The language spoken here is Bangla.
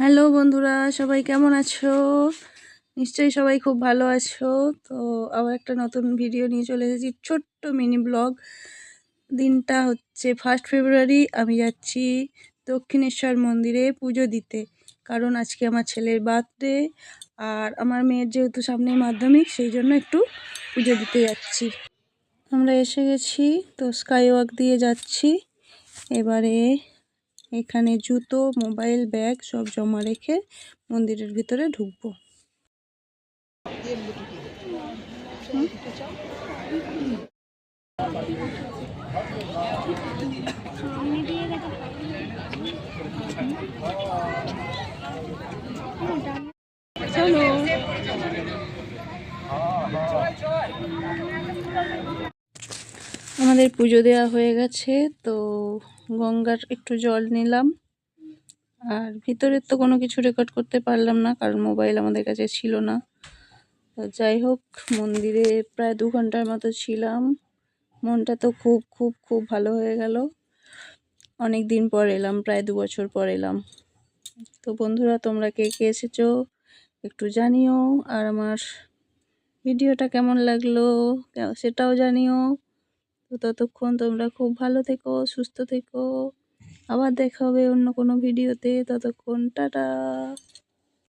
হ্যালো বন্ধুরা, সবাই কেমন আছো? নিশ্চয়ই সবাই খুব ভালো আছো। তো আবার একটা নতুন ভিডিও নিয়ে চলে এসেছি, ছোট্ট মিনি ব্লগ দিনটা হচ্ছে ফার্স্ট ফেব্রুয়ারি আমি যাচ্ছি দক্ষিণেশ্বর মন্দিরে পুজো দিতে। কারণ আজকে আমার ছেলের বার্থডে আর আমার মেয়ের যেহেতু সামনে মাধ্যমিক, সেই জন্য একটু পুজো দিতে যাচ্ছি। আমরা এসে গেছি, তো স্কাই ওয়াক দিয়ে যাচ্ছি। এবারে এখানে জুতো, মোবাইল, ব্যাগ সব জমা রেখে মন্দিরের ভিতরে ঢুকবো। আমাদের পুজো দেওয়া হয়ে গেছে, তো গঙ্গার একটু জল নিলাম। আর ভিতরের তো কোনো কিছু রেকর্ড করতে পারলাম না, কারণ মোবাইল আমাদের কাছে ছিল না। যাই হোক, মন্দিরে প্রায় দু ঘণ্টার মতো ছিলাম। মনটা তো খুব খুব খুব ভালো হয়ে গেল। অনেক দিন পর এলাম, প্রায় দু বছর পর এলাম। তো বন্ধুরা, তোমরা কে কে এসেছ? একটু জানিও। আর আমার ভিডিওটা কেমন লাগল? সেটাও জানিও। তো ততক্ষণ তোমরা খুব ভালো থেকো, সুস্থ থেকো। আবার দেখা হবে অন্য কোনো ভিডিওতে। ততক্ষণ, টাটা।